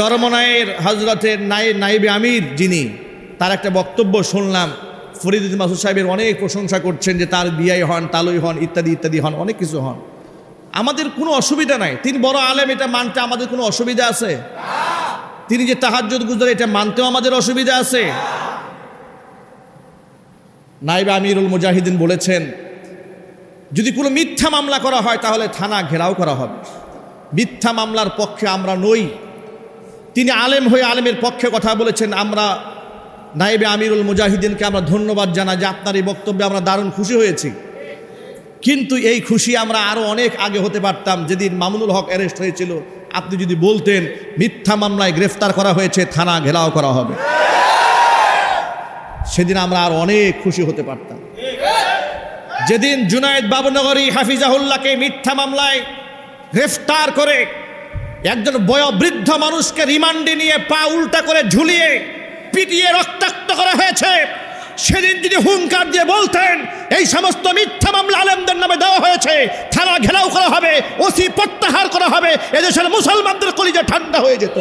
চরমনায়ের হজরতের নাই, নাইবে আমির যিনি, তার একটা বক্তব্য শুনলাম। ফরিদুদ্দিন মাসুদ সাহেবের অনেক প্রশংসা করছেন যে তার বিয়াই হন, তালুই হন, ইত্যাদি ইত্যাদি হন, অনেক কিছু হন। আমাদের কোনো অসুবিধা নাই। তিনি বড় আলেম, এটা মানতে আমাদের কোনো অসুবিধা আছে? তিনি যে তাহাজ্জুদ গুজরে এটা মানতেও আমাদের অসুবিধা আছে? নাইবে আমিরুল মুজাহিদিন বলেছেন, যদি কোনো মিথ্যা মামলা করা হয়, তাহলে থানা ঘেরাও করা হবে। মিথ্যা মামলার পক্ষে আমরা নই। তিনি আলেম হয়ে আলেমের পক্ষে কথা বলেছেন। আমরা নাইবে আমিরুল মুজাহিদিনকে আমরা ধন্যবাদ জানাই যে আপনার এই বক্তব্যে আমরা দারুণ খুশি হয়েছি। কিন্তু এই খুশি আমরা আরও অনেক আগে হতে পারতাম, যেদিন মামুনুল হক অ্যারেস্ট হয়েছিল। আপনি যদি বলতেন, মিথ্যা মামলায় গ্রেফতার করা হয়েছে, থানা ঘেরাও করা হবে। সেদিন আমরা আর অনেক খুশি হতে পারতাম। যেদিন জুনায়েদ বাবুনগরী হাফিজাহুল্লাহকে মিথ্যা মামলায় গ্রেফতার করে একজন বয়োবৃদ্ধ মানুষকে রিমান্ডে নিয়ে পা উল্টা করে ঝুলিয়ে পিটিয়ে রক্তাক্ত করা হয়েছে। সেদিন যদি হুঙ্কার দিয়ে বলতেন, এই সমস্ত মিথ্যা মামলা আলেমদের নামে দেওয়া হয়েছে। থানা ঘেরাও করা হবে, ওসি প্রত্যাহার করা হবে, এদেশের মুসলমানদের কলিজা ঠান্ডা হয়ে যেত।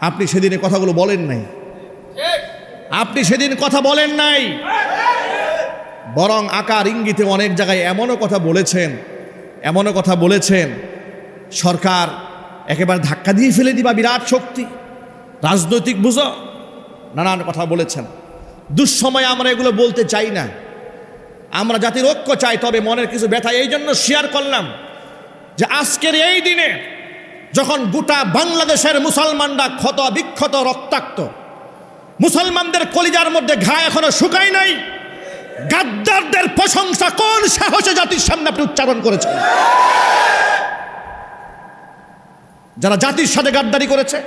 আপনি সেদিন কথাগুলো বলেন নাই। আপনি সেদিন কথা বলেন নাই। বরং আকার ইঙ্গিতে অনেক জায়গায় এমনও কথা বলেছেন, এমনও কথা বলেছেন সরকার একেবারে ধাক্কা দিয়ে ফেলে দিবা, বিরাট শক্তি। রাজনৈতিক বুঝো, নানান কথা বলেছেন। দুঃসময়ে আমরা এগুলো বলতে চাই না। আমরা জাতির ঐক্য চাই, তবে মনের কিছু ব্যথা, এই জন্য শেয়ার করলাম যে আজকের এই দিনে যখন গোটা বাংলাদেশের মুসলমানরা ক্ষত, বিক্ষত, রক্তাক্ত, মুসলমানদের কলিজার মধ্যে ঘা এখনও শুকায় নাই, গাদ্দারদের প্রশংসা কোন সাহসে জাতির সামনে আপনি উচ্চারণ করেছেন? যারা জাতির সাথে গাদ্দারি করেছে,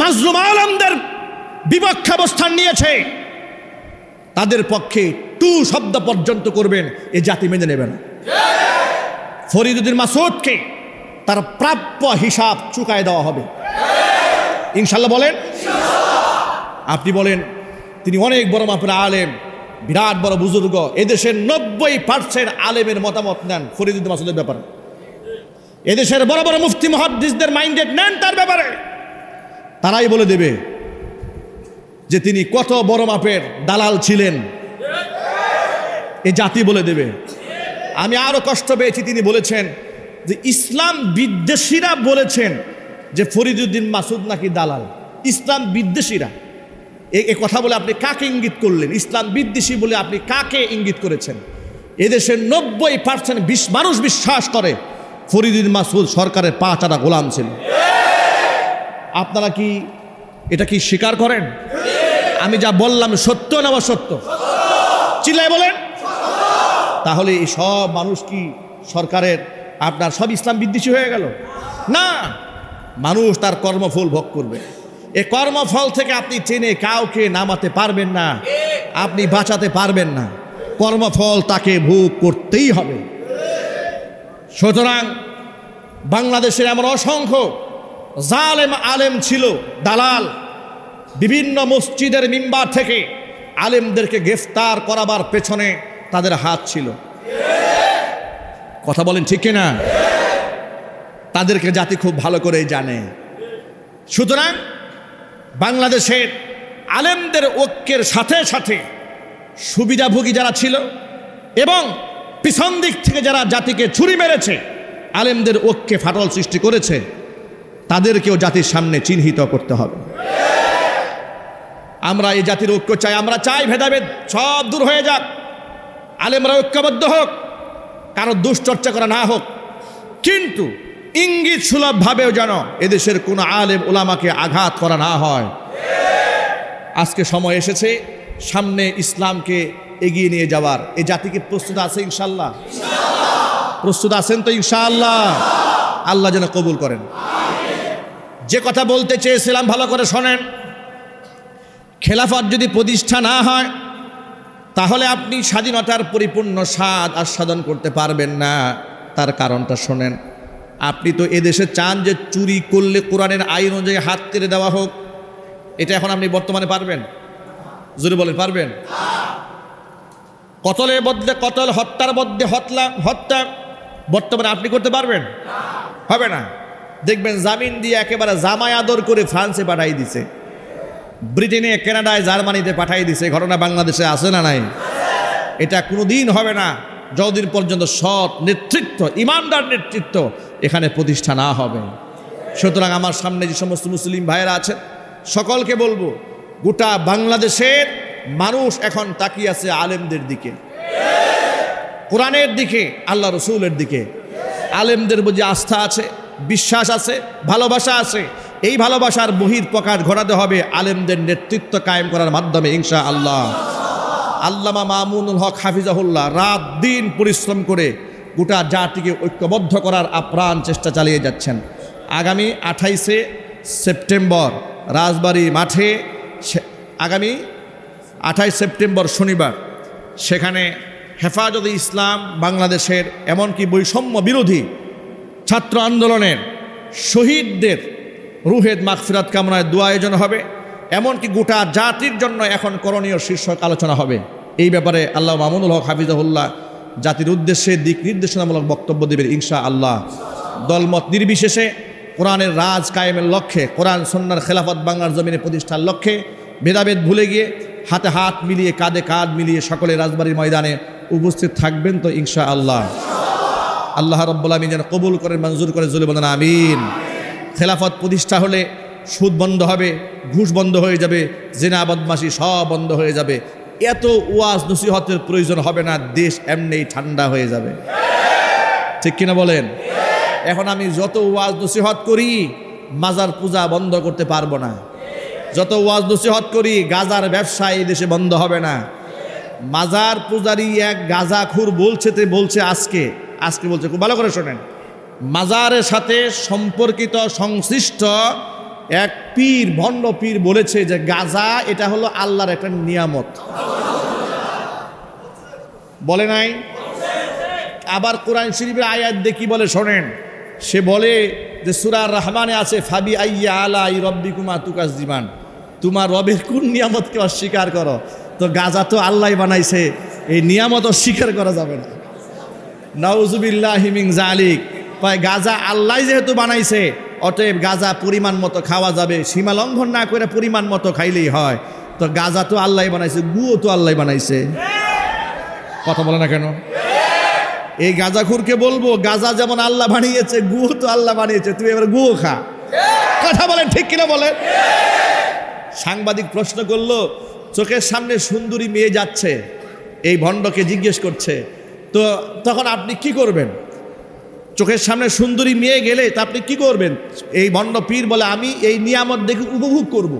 মাজলুম আলমদের বিপক্ষে অবস্থান নিয়েছে, তাদের পক্ষে টু শব্দ পর্যন্ত করবেন, এ জাতি মেনে নেবে না। ফরিদুদ্দিন মাসুদকে তার প্রাপ্য হিসাব চুকায় দেওয়া হবে। ইনশাল্লাহ বলেন, আপনি বলেন, তিনি অনেক বড় মাপের আলেম, বিরাট বড় বুজুর্গ, এদেশের নব্বই পার্সেন্ট আলেমের মতামত নেন ফরিদুদ্দিন মাসুদের ব্যাপারে। এদেশের বড় বড় মুফতি মহাদ্দিসদের মাইন্ডেড নেন তার ব্যাপারে। তারাই বলে দেবে যে তিনি কত বড় মাপের দালাল ছিলেন। এ জাতি বলে দেবে। আমি আরও কষ্ট পেয়েছি, তিনি বলেছেন যে ইসলাম বিদ্বেষীরা বলেছেন যে ফরিদুদ্দিন মাসুদ নাকি দালাল। ইসলাম বিদ্বেষীরা। এ কথা বলে আপনি কাকে ইঙ্গিত করলেন? ইসলাম বিদ্বেষী বলে আপনি কাকে ইঙ্গিত করেছেন? এদেশের নব্বই পার্সেন্ট মানুষ বিশ্বাস করে। ফরিদুদ্দিন মাসুদ সরকারের পা চারা গোলাম ছিল। আপনারা কি এটা কি স্বীকার করেন? আমি যা বললাম সত্য না বা সত্য চিল্লায় বলেন। তাহলে এই সব মানুষ কি সরকারের আপনার সব ইসলাম বিদ্বেষী হয়ে গেল? না, মানুষ তার কর্মফল ভোগ করবে। এ কর্মফল থেকে আপনি চেনে কাউকে নামাতে পারবেন না, আপনি বাঁচাতে পারবেন না। কর্মফল তাকে ভোগ করতেই হবে। সুতরাং বাংলাদেশের এমন অসংখ্য জালেম আলেম ছিল, দালাল, বিভিন্ন মসজিদের মিম্বার থেকে আলেমদেরকে গ্রেফতার করাবার পেছনে তাদের হাত ছিল। কথা বলেন ঠিক কিনা? তাদেরকে জাতি খুব ভালো করেই জানে। সুতরাং বাংলাদেশের আলেমদের ঐক্যের সাথে সাথে সুবিধাভোগী যারা ছিল এবং পিছন দিক থেকে যারা জাতিকে ছুরি মেরেছে, আলেমদের ঐক্যে ফাটল সৃষ্টি করেছে, তাদেরকেও জাতির সামনে চিহ্নিত করতে হবে। আমরা এই জাতির ঐক্য চাই, আমরা চাই ভেদাভেদ সব দূর হয়ে যাক। আলেমরা ঐক্যবদ্ধ হোক, কারও দুশ্চর্চা করা না হোক। কিন্তু ইঙ্গিত সুলভভাবেও যেন এদেশের কোনো আলেম ওলামাকে আঘাত করা না হয়। আজকে সময় এসেছে, সামনে ইসলামকে এগিয়ে নিয়ে যাওয়ার। এই জাতিকে প্রস্তুত আছে ইনশাল্লাহ প্রস্তুত আছেন তো ইনশাআল্লাহ? আল্লাহ যেন কবুল করেন। যে কথা বলতে চেয়েছিলাম ভালো করে শোনেন। খেলাফত যদি প্রতিষ্ঠা না হয় তাহলে আপনি স্বাধীনতার পরিপূর্ণ স্বাদ আস্বাদন করতে পারবেন না। তার কারণটা শোনেন আপনি তো এদেশে চান যে চুরি করলে কোরআনের আইন অনুযায়ী হাত কেটে দেওয়া হোক। এটা এখন আপনি বর্তমানে পারবেন? জোরে বলেন পারবেন? কতলের বদলে কতল, হত্যার বদলে হত্যা হত্যা, বর্তমানে আপনি করতে পারবেন? হবে না। দেখবেন জামিন দিয়ে একেবারে জামাই আদর করে ফ্রান্সে পাঠাই দিছে। ব্রিটেনে, কানাডায়, জার্মানিতে পাঠাই দিছে। ঘটনা বাংলাদেশে আছে না নাই? এটা কোনো দিন হবে না। যতদিন পর্যন্ত সৎ নেতৃত্ব, ইমানদার নেতৃত্ব এখানে প্রতিষ্ঠা না হবে। সুতরাং আমার সামনে যে সমস্ত মুসলিম ভাইয়েরা আছেন, সকলকে বলব, গোটা বাংলাদেশের মানুষ এখন তাকিয়ে আছে আলেমদের দিকে। কোরআনের দিকে, আল্লাহ রসুলের দিকে। আলেমদের বুঝে আস্থা আছে, বিশ্বাস আছে, ভালোবাসা আছে। এই ভালোবাসার বহির প্রকাশ ঘটাতে হবে আলেমদের নেতৃত্ব কায়েম করার মাধ্যমে ইনশা আল্লাহ আল্লামা মামুনুল হক হাফিজাহুল্লাহ রাত দিন পরিশ্রম করে গোটা জাতিকে ঐক্যবদ্ধ করার আপ্রাণ চেষ্টা চালিয়ে যাচ্ছেন। আগামী আঠাইশে সেপ্টেম্বর রাজবাড়ি মাঠে আগামী আঠাইশ সেপ্টেম্বর শনিবার। সেখানে হেফাজতে ইসলাম বাংলাদেশের এমনকি বৈষম্য বিরোধী ছাত্র আন্দোলনের শহীদদের রুহেদ মাগফিরাত কামনায় দোয়া আয়োজন হবে। এমনকি গোটা জাতির জন্য এখন করণীয় শীর্ষক আলোচনা হবে। এই ব্যাপারে আল্লাহ মামুনুল হক হাফিজাহুল্লাহ জাতির উদ্দেশ্যে দিক নির্দেশনামূলক বক্তব্য দেবেন ইনশা আল্লাহ দলমত নির্বিশেষে কোরআনের রাজ কায়েমের লক্ষ্যে, কোরআন সন্ন্যার খেলাফত বাংলার জমিনে প্রতিষ্ঠার লক্ষ্যে ভেদাভেদ ভুলে গিয়ে হাতে হাত মিলিয়ে, কাঁধে কাঁধ মিলিয়ে সকলে রাজবাড়ির ময়দানে উপস্থিত থাকবেন তো ইনশা আল্লাহ আল্লাহ রব্বুল আমিন যেন কবুল করে, মঞ্জুর করে জুলে বলেন আমিন। খেলাফত প্রতিষ্ঠা হলে সুদ বন্ধ হবে, ঘুষ বন্ধ হয়ে যাবে, জেনা বদমাসি সব বন্ধ হয়ে যাবে। এত ওয়াজ নসিহতের প্রয়োজন হবে না, দেশ এমনি ঠান্ডা হয়ে যাবে। ঠিক কিনা বলেন? এখন আমি যত ওয়াজ নসিহত করি, মাজার পূজা বন্ধ করতে পারব না। যত ওয়াজ নসিহত করি, গাজার ব্যবসা এই দেশে বন্ধ হবে না। মাজার পূজারি এক গাজাখুর বলছে তে বলছে আজকে আজকে বলছে, খুব ভালো করে শোনেন। মাজারের সাথে সম্পর্কিত সংশ্লিষ্ট এক পীর, ভণ্ড পীর বলেছে যে গাজা এটা হলো আল্লাহর একটা নিয়ামত। বলে নাই? আবার কোরআন শরীফের আয়াত দেখি বলে শোনেন? সে বলে যে সুরার রহমানে আছে, ফাবি আইয়া আলা আই রব্বি কুমা তুকাস দিমান তোমার রবের কোন নিয়ামতকে অস্বীকার করো? তো গাজা তো আল্লাহ বানাইছে, এই নিয়ামত অস্বীকার করা যাবে না। নাউজুবিল্লাহ হিমিং জালিক কয়, গাজা আল্লাহ যেহেতু বানাইছে, অতএব গাজা পরিমাণ মতো খাওয়া যাবে, সীমা লঙ্ঘন না করে পরিমাণ মতো খাইলেই হয়। তো গাজা তো আল্লাহ বানাইছে, গুও তো আল্লাহ বানাইছে। কথা বলে না কেন? এই গাজাখুরকে বলব, গাজা যেমন আল্লাহ বানিয়েছে গুও তো আল্লাহ বানিয়েছে, তুমি এবার গুও খা। কথা বলেন ঠিক কিনা বলেন? সাংবাদিক প্রশ্ন করল, চোখের সামনে সুন্দরী মেয়ে যাচ্ছে, এই ভণ্ডকে জিজ্ঞেস করছে, তো তখন আপনি কি করবেন? চোখের সামনে সুন্দরী মেয়ে গেলে তা আপনি কি করবেন? এই ভণ্ড পীর বলে, আমি এই নিয়ামত দেখে উপভোগ করব।